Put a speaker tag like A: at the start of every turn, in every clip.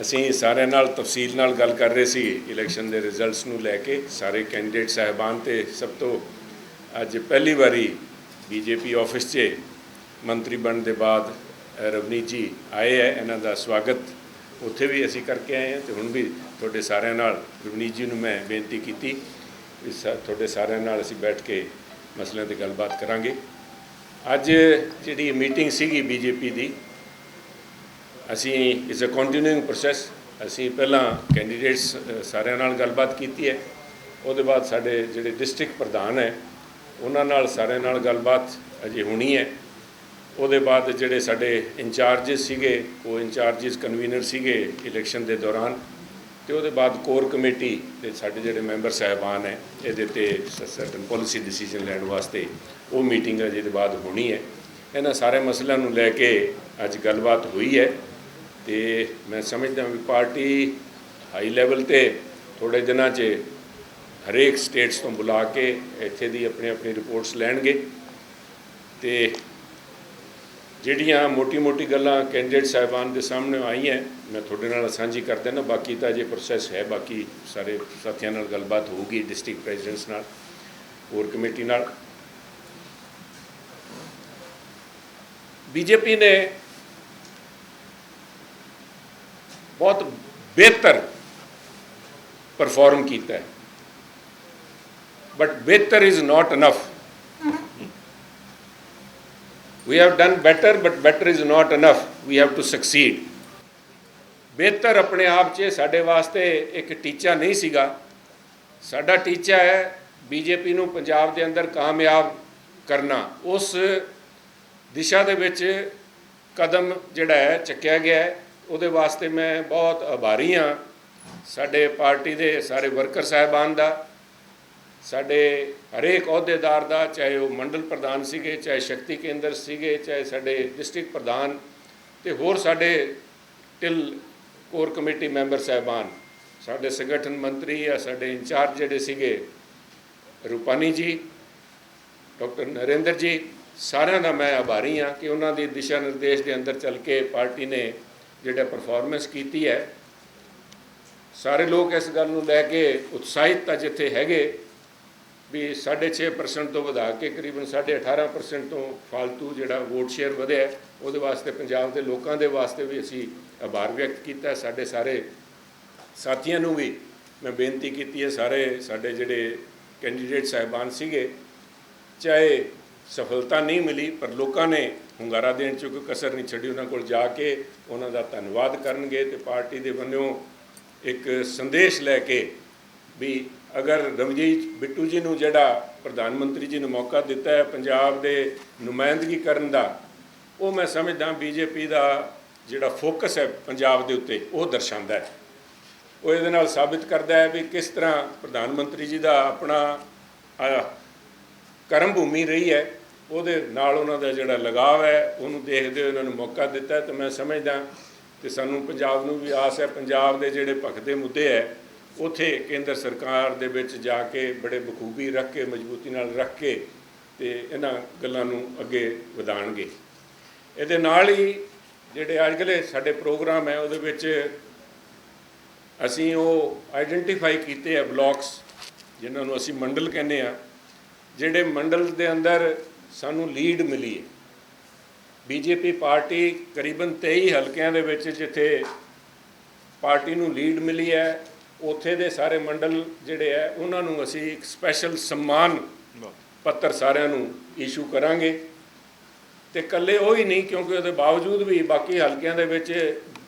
A: ਅਸੀਂ ਸਾਰਿਆਂ ਨਾਲ ਤਫਸੀਲ ਨਾਲ ਗੱਲ ਕਰ ਰਹੇ ਸੀ ਇਲੈਕਸ਼ਨ ਦੇ ਰਿਜ਼ਲਟਸ ਨੂੰ ਲੈ ਕੇ। ਸਾਰੇ ਕੈਂਡੀਡੇਟ ਸਾਹਿਬਾਨ ਤੇ ਸਭ ਤੋਂ ਅੱਜ ਪਹਿਲੀ ਵਾਰੀ ਬੀਜੇਪੀ ਆਫਿਸ 'ਚ ਮੰਤਰੀ ਬਣਨ ਦੇ ਬਾਅਦ ਅ, ਰਵਨੀਤ ਜੀ ਆਏ ਹੈ। ਇਹਨਾਂ ਦਾ ਸਵਾਗਤ ਉੱਥੇ ਵੀ ਅਸੀਂ ਕਰਕੇ ਆਏ ਹਾਂ ਤੇ ਹੁਣ ਵੀ ਤੁਹਾਡੇ ਸਾਰਿਆਂ ਨਾਲ ਰਵਨੀਤ ਜੀ ਨੂੰ ਮੈਂ ਬੇਨਤੀ ਕੀਤੀ ਵੀ ਸਾ- ਤੁਹਾਡੇ ਸਾਰਿਆਂ ਨਾਲ ਅਸੀਂ ਬੈਠ ਕੇ ਮਸਲਿਆਂ ਤੇ ਗੱਲਬਾਤ ਕਰਾਂਗੇ। ਅੱਜ ਜਿਹੜੀ ਮੀਟਿੰਗ ਸੀਗੀ ਬੀਜੇਪੀ ਦੀ ਅਸੀਂ ਇਜ਼ ਅ ਕੰਟੀਨਿਊਇੰਗ ਪ੍ਰੋਸੈਸ ਅਸੀਂ ਪਹਿਲਾਂ ਕੈਂਡੀਡੇਟਸ ਸਾਰਿਆਂ ਨਾਲ ਗੱਲਬਾਤ ਕੀਤੀ ਹੈ। ਉਹਦੇ ਬਾਅਦ ਸਾਡੇ ਜਿਹੜੇ ਡਿਸਟ੍ਰਿਕਟ ਪ੍ਰਧਾਨ ਹੈ, ਉਹਨਾਂ ਨਾਲ ਸਾਰਿਆਂ ਨਾਲ ਗੱਲਬਾਤ ਅਜੇ ਹੋਣੀ ਹੈ। ਉਹਦੇ ਬਾਅਦ ਜਿਹੜੇ ਸਾਡੇ ਇੰਚਾਰਜਸ ਸੀਗੇ ਉਹ ਇੰਚਾਰਜਸ ਕਨਵੀਨਰ ਸੀਗੇ ਇਲੈਕਸ਼ਨ ਦੇ ਦੌਰਾਨ, ਤੇ ਉਹਦੇ ਬਾਅਦ ਕੋਰ ਕਮੇਟੀ ਦੇ ਸਾਡੇ ਜਿਹੜੇ ਮੈਂਬਰ ਸਾਹਿਬਾਨ ਹੈ, ਇਹਦੇ ਤੇ ਸਰਟਨ ਪਾਲਿਸੀ ਡਿਸੀਜਨ ਲੈਣ ਵਾਸਤੇ ਉਹ ਮੀਟਿੰਗ ਅਜੇ ਦੇ ਬਾਅਦ ਹੋਣੀ ਹੈ। ਇਹਨਾਂ ਸਾਰੇ ਮਸਲਿਆਂ ਨੂੰ ਲੈ ਕੇ ਅੱਜ ਗੱਲਬਾਤ ਹੋਈ ਹੈ। ਤੇ ਮੈਂ ਸਮਝਦਾ ਵੀ ਪਾਰਟੀ ਹਾਈ ਲੈਵਲ ਤੇ ਥੋੜੇ ਦਿਨਾਂ 'ਚ ਹਰੇਕ ਸਟੇਟਸ ਤੋਂ ਬੁਲਾ ਕੇ ਇੱਥੇ ਦੀ ਆਪਣੀ ਆਪਣੀ ਰਿਪੋਰਟਸ ਲੈਣਗੇ ਤੇ ਜਿਹੜੀਆਂ ਮੋਟੀ-ਮੋਟੀ ਗੱਲਾਂ ਕੈਂਡੀਡੇਟ ਸਾਹਿਬਾਨ ਦੇ ਸਾਹਮਣੇ ਆਈਆਂ, ਮੈਂ ਤੁਹਾਡੇ ਨਾਲ ਸਾਂਝੀ ਕਰ ਦੇਣਾ ਬਾਕੀ ਤਾਂ ਜੇ ਪ੍ਰੋਸੈਸ ਹੈ, ਬਾਕੀ ਸਾਰੇ ਸਾਥੀਆਂ ਨਾਲ ਗੱਲਬਾਤ ਹੋਊਗੀ ਡਿਸਟ੍ਰਿਕਟ ਪ੍ਰੈਜ਼ੀਡੈਂਟਸ ਨਾਲ, ਹੋਰ ਕਮੇਟੀ ਨਾਲ। ਬੀਜੇਪੀ ਨੇ ਬਹੁਤ ਬਿਹਤਰ ਪਰਫਾਰਮ ਕੀਤਾ ਹੈ। But better is not enough we have done better, but better is not enough. We have to succeed. ਬਿਹਤਰ ਆਪਣੇ ਆਪ 'ਚ ਸਾਡੇ ਵਾਸਤੇ ਇੱਕ ਟੀਚਾ ਨਹੀਂ ਸੀਗਾ। ਸਾਡਾ ਟੀਚਾ ਹੈ ਬੀਜੇਪੀ ਨੂੰ ਪੰਜਾਬ ਦੇ ਅੰਦਰ ਕਾਮਯਾਬ ਕਰਨਾ। ਉਸ ਦਿਸ਼ਾ ਦੇ ਵਿੱਚ ਕਦਮ ਜਿਹੜਾ ਹੈ ਚੱਕਿਆ ਗਿਆ ਹੈ। ਉਹਦੇ ਵਾਸਤੇ ਮੈਂ ਬਹੁਤ ਆਭਾਰੀ ਹਾਂ। ਸਾਡੇ ਪਾਰਟੀ ਦੇ ਸਾਰੇ ਵਰਕਰ ਸਾਹਿਬਾਨ ਦਾ, ਸਾਡੇ ਹਰੇਕ ਅਹੁਦੇਦਾਰ ਦਾ, ਚਾਹੇ ਉਹ ਮੰਡਲ ਪ੍ਰਧਾਨ ਸੀਗੇ, ਚਾਹੇ ਸ਼ਕਤੀ ਕੇਂਦਰ ਸੀਗੇ, ਚਾਹੇ ਸਾਡੇ ਡਿਸਟ੍ਰਿਕਟ ਪ੍ਰਧਾਨ ਤੇ ਹੋਰ ਸਾਡੇ ਟਿਲ ਕੋਰ ਕਮੇਟੀ ਮੈਂਬਰ ਸਾਹਿਬਾਨ, ਸਾਡੇ ਸੰਗਠਨ ਮੰਤਰੀ ਆ ਸਾਡੇ ਇੰਚਾਰਜ ਜਿਹੜੇ ਸੀਗੇ, ਰੂਪਾਨੀ ਜੀ, ਡਾਕਟਰ ਨਰਿੰਦਰ ਜੀ, ਸਾਰਿਆਂ ਦਾ ਮੈਂ ਆਭਾਰੀ ਹਾਂ ਕਿ ਉਹਨਾਂ ਦੀ ਦਿਸ਼ਾ ਨਿਰਦੇਸ਼ ਦੇ ਅੰਦਰ ਚੱਲ ਕੇ ਪਾਰਟੀ ਨੇ ਜਿਹੜਾ ਪਰਫਾਰਮੈਂਸ ਕੀਤੀ ਹੈ, ਸਾਰੇ ਲੋਕ ਇਸ ਗੱਲ ਨੂੰ ਲੈ ਕੇ ਉਤਸ਼ਾਹਿਤ ਤਾਂ ਜਿੱਥੇ ਹੈਗੇ, ਵੀ 6.5% ਤੋਂ ਵਧਾ ਕੇ ਕਰੀਬਨ 18.5% ਤੋਂ ਫालतू ਜਿਹੜਾ ਵੋਟ ਸ਼ੇਅਰ ਵਧਿਆ ਉਹਦੇ ਵਾਸਤੇ ਪੰਜਾਬ ਦੇ ਲੋਕਾਂ ਦੇ ਵਾਸਤੇ ਵੀ ਅਸੀਂ ਆਭਾਰ ਵਿਅਕਤ ਕੀਤਾ ਸਾਡੇ ਸਾਰੇ ਸਾਥੀਆਂ ਨੂੰ ਵੀ ਮੈਂ ਬੇਨਤੀ ਕੀਤੀ ਹੈ, ਸਾਰੇ ਸਾਡੇ ਜਿਹੜੇ ਕੈਂਡੀਡੇਟ ਸਾਹਿਬਾਨ ਸੀਗੇ, ਚਾਹੇ ਸਫਲਤਾ ਨਹੀਂ ਮਿਲੀ, ਪਰ ਲੋਕਾਂ ਨੇ ਹੁੰਗਾਰਾ ਦੇਣ ਚ ਕੋਈ ਕਸਰ ਨਹੀਂ ਛੱਡੀ, ਉਹਨਾਂ ਕੋਲ ਜਾ ਕੇ ਉਹਨਾਂ ਦਾ ਧੰਨਵਾਦ ਕਰਨਗੇ ਤੇ ਪਾਰਟੀ ਦੇ ਵੱਲੋਂ ਇੱਕ ਸੰਦੇਸ਼ ਲੈ ਕੇ ਵੀ ਅਗਰ ਰਵਜੀਤ ਬਿੱਟੂ ਜੀ ਨੂੰ ਜਿਹੜਾ ਪ੍ਰਧਾਨ ਮੰਤਰੀ ਜੀ ਨੂੰ ਮੌਕਾ ਦਿੱਤਾ ਹੈ ਪੰਜਾਬ ਦੇ ਨੁਮਾਇੰਦਗੀ ਕਰਨ ਦਾ, ਉਹ ਮੈਂ ਸਮਝਦਾ ਬੀਜੇਪੀ ਦਾ ਜਿਹੜਾ ਫੋਕਸ ਹੈ ਪੰਜਾਬ ਦੇ ਉੱਤੇ, ਉਹ ਦਰਸਾਉਂਦਾ ਹੈ। ਉਹ ਇਹਦੇ ਨਾਲ ਸਾਬਿਤ ਕਰਦਾ ਹੈ ਵੀ ਕਿਸ ਤਰ੍ਹਾਂ ਪ੍ਰਧਾਨ ਮੰਤਰੀ ਜੀ ਦਾ ਆਪਣਾ ਕਰਮ ਭੂਮੀ ਰਹੀ ਹੈ। ਉਹਦੇ ਨਾਲ ਉਹਨਾਂ ਦਾ ਜਿਹੜਾ ਲਗਾਵ ਹੈ, ਉਹਨੂੰ ਦੇਖਦੇ ਹੋਏ ਉਹਨਾਂ ਨੂੰ ਮੌਕਾ ਦਿੱਤਾ ਹੈ ਤੇ ਮੈਂ ਸਮਝਦਾ ਤੇ ਸਾਨੂੰ ਪੰਜਾਬ ਨੂੰ ਵੀ ਆਸ ਹੈ, ਪੰਜਾਬ ਦੇ ਜਿਹੜੇ ਭਖਦੇ ਮੁੱਦੇ ਹੈ, ਉਥੇ ਕੇਂਦਰ ਸਰਕਾਰ ਦੇ ਵਿੱਚ ਜਾ ਕੇ ਬੜੇ ਬਖੂਬੀ ਰੱਖ ਕੇ, ਮਜ਼ਬੂਤੀ ਨਾਲ ਰੱਖ ਕੇ ਤੇ ਇਹਨਾਂ ਗੱਲਾਂ ਨੂੰ ਅੱਗੇ ਵਧਾਣਗੇ ਇਹਦੇ ਨਾਲ ਹੀ ਜਿਹੜੇ ਅੱਜਕੱਲ੍ਹ ਸਾਡੇ ਪ੍ਰੋਗਰਾਮ ਹੈ, ਉਹਦੇ ਵਿੱਚ ਅਸੀਂ ਉਹ ਆਈਡੈਂਟੀਫਾਈ ਕੀਤੇ ਆ ਬਲਾਕਸ, ਜਿਨ੍ਹਾਂ ਨੂੰ ਅਸੀਂ ਮੰਡਲ ਕਹਿੰਦੇ ਆ ਜਿਹੜੇ ਮੰਡਲ ਦੇ ਅੰਦਰ ਸਾਨੂੰ ਲੀਡ ਮਿਲੀ ਹੈ। ਬੀਜੇਪੀ ਪਾਰਟੀ ਕਰੀਬਨ 23 ਹਲਕਿਆਂ ਦੇ ਵਿੱਚ ਜਿੱਥੇ ਪਾਰਟੀ ਨੂੰ ਲੀਡ ਮਿਲੀ ਹੈ, ਉੱਥੇ ਦੇ ਸਾਰੇ ਮੰਡਲ ਜਿਹੜੇ ਹੈ, ਉਹਨਾਂ ਨੂੰ ਅਸੀਂ ਇੱਕ ਸਪੈਸ਼ਲ ਸਨਮਾਨ ਪੱਤਰ ਸਾਰਿਆਂ ਨੂੰ ਇਸ਼ੂ ਕਰਾਂਗੇ। ਤੇ ਇਕੱਲੇ ਉਹ ਹੀ ਨਹੀਂ, ਕਿਉਂਕਿ ਉਹਦੇ ਬਾਵਜੂਦ ਵੀ ਬਾਕੀ ਹਲਕਿਆਂ ਦੇ ਵਿੱਚ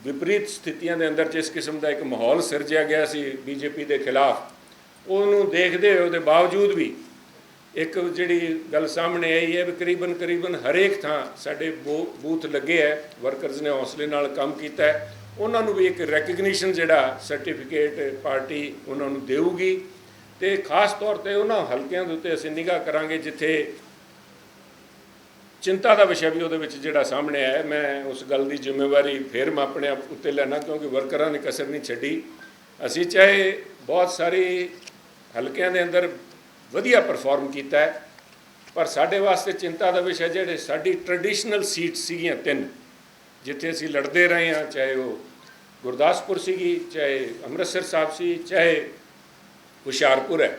A: ਵਿਪਰੀਤ ਸਥਿਤੀਆਂ ਦੇ ਅੰਦਰ ਜਿਸ ਕਿਸਮ ਦਾ ਇੱਕ ਮਾਹੌਲ ਸਿਰਜਿਆ ਗਿਆ ਸੀ ਬੀਜੇਪੀ ਦੇ ਖਿਲਾਫ, ਉਹਨੂੰ ਦੇਖਦੇ ਹੋਏ ਉਹਦੇ ਬਾਵਜੂਦ ਵੀ ਇੱਕ ਜਿਹੜੀ ਗੱਲ ਸਾਹਮਣੇ ਆਈ ਹੈ ਵੀ ਕਰੀਬਨ ਕਰੀਬਨ ਹਰੇਕ ਥਾਂ ਸਾਡੇ ਬੂ- ਬੂਥ ਲੱਗੇ ਹੈ ਵਰਕਰਜ਼ ਨੇ ਹੌਸਲੇ ਨਾਲ ਕੰਮ ਕੀਤਾ ਹੈ। ਉਹਨਾਂ ਨੂੰ ਵੀ ਇੱਕ ਰੈਕਗਨੀਸ਼ਨ ਜਿਹੜਾ ਸਰਟੀਫਿਕੇਟ ਪਾਰਟੀ ਉਹਨਾਂ ਨੂੰ ਦੇਊਗੀ ਤੇ ਖਾਸ ਤੌਰ ਤੇ ਉਹਨਾਂ ਹਲਕਿਆਂ ਦੇ ਉੱਤੇ ਅਸੀਂ ਨਿਗਾਹ ਕਰਾਂਗੇ ਜਿੱਥੇ ਚਿੰਤਾ ਦਾ ਵਿਸ਼ਾ ਵੀ ਉਹਦੇ ਵਿੱਚ ਜਿਹੜਾ ਸਾਹਮਣੇ ਆਇਆ। ਮੈਂ ਉਸ ਗੱਲ ਦੀ ਜ਼ਿੰਮੇਵਾਰੀ ਫਿਰ ਮੈਂ ਆਪਣੇ ਆਪ ਉੱਤੇ ਲੈਣਾ ਕਿਉਂਕਿ ਵਰਕਰਾਂ ਨੇ ਕਸਰ ਨਹੀਂ ਛੱਡੀ। ਅਸੀਂ ਚਾਹੇ ਬਹੁਤ ਸਾਰੇ ਹਲਕਿਆਂ ਦੇ ਅੰਦਰ ਵਧੀਆ ਪਰਫਾਰਮ ਕੀਤਾ ਹੈ। ਪਰ ਸਾਡੇ ਵਾਸਤੇ ਚਿੰਤਾ ਦਾ ਵਿਸ਼ਾ ਜਿਹੜੇ ਸਾਡੀ ਟ੍ਰੈਡੀਸ਼ਨਲ ਸੀਟ ਸੀਗੀਆਂ ਤਿੰਨ, ਜਿੱਥੇ ਅਸੀਂ ਲੜਦੇ ਰਹੇ ਹਾਂ, ਚਾਹੇ ਉਹ ਗੁਰਦਾਸਪੁਰ ਸੀਗੀ, ਚਾਹੇ ਅੰਮ੍ਰਿਤਸਰ ਸਾਹਿਬ ਸੀ, ਚਾਹੇ ਹੁਸ਼ਿਆਰਪੁਰ ਹੈ।